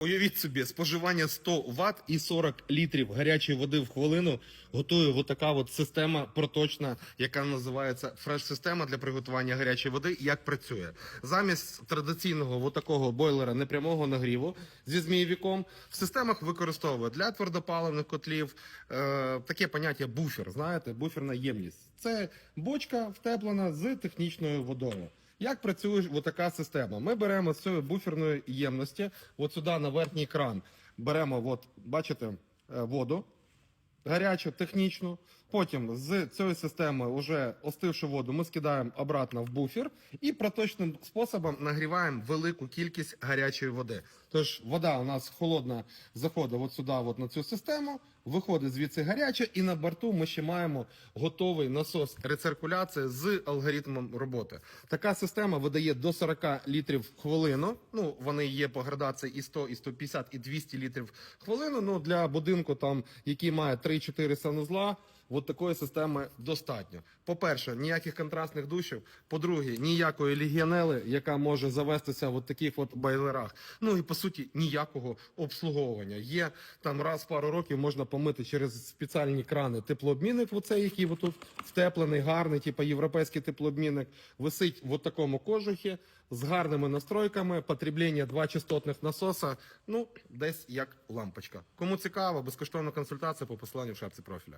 Уявіть собі, споживання 100 Вт і 40 літрів гарячої води в хвилину готує от така от система проточна, яка називається фреш-система для приготування гарячої води. Як працює замість традиційного от такого бойлера непрямого нагріву зі змійовиком в системах використовують для твердопаливних котлів е, таке поняття буфер. Знаєте, буферна ємність. Це бочка втеплена з технічною водою. Як працює така система? Ми беремо з цієї буферної ємності, от сюди на верхній кран беремо, от, бачите, е, воду гарячу, технічну. Потім з цієї системи вже остившу воду ми скидаємо обратно в буфер і проточним способом нагріваємо велику кількість гарячої води. Тож вода у нас холодна заходить от сюди, от на цю систему, виходить звідси гаряча, і на борту ми ще маємо готовий насос рециркуляції з алгоритмом роботи. Така система видає до 40 літрів в хвилину. Ну вони є по градації і 100, і 150, і 200 літрів хвилину. Ну для будинку, там який має 3-4 санузла. От такої системи достатньо. По-перше, ніяких контрастних душів. По-друге, ніякої легіонели, яка може завестися в от таких от байлерах. Ну і по суті, ніякого обслуговування. Є там раз в пару років можна помити через спеціальні крани теплообмінник, оцей, який отут втеплений, гарний, типу європейський теплообмінник, висить в такому кожухі з гарними настройками, потреблення два частотних насоса. Ну, десь як лампочка. Кому цікаво, безкоштовна консультація по посиланню в шапці профіля.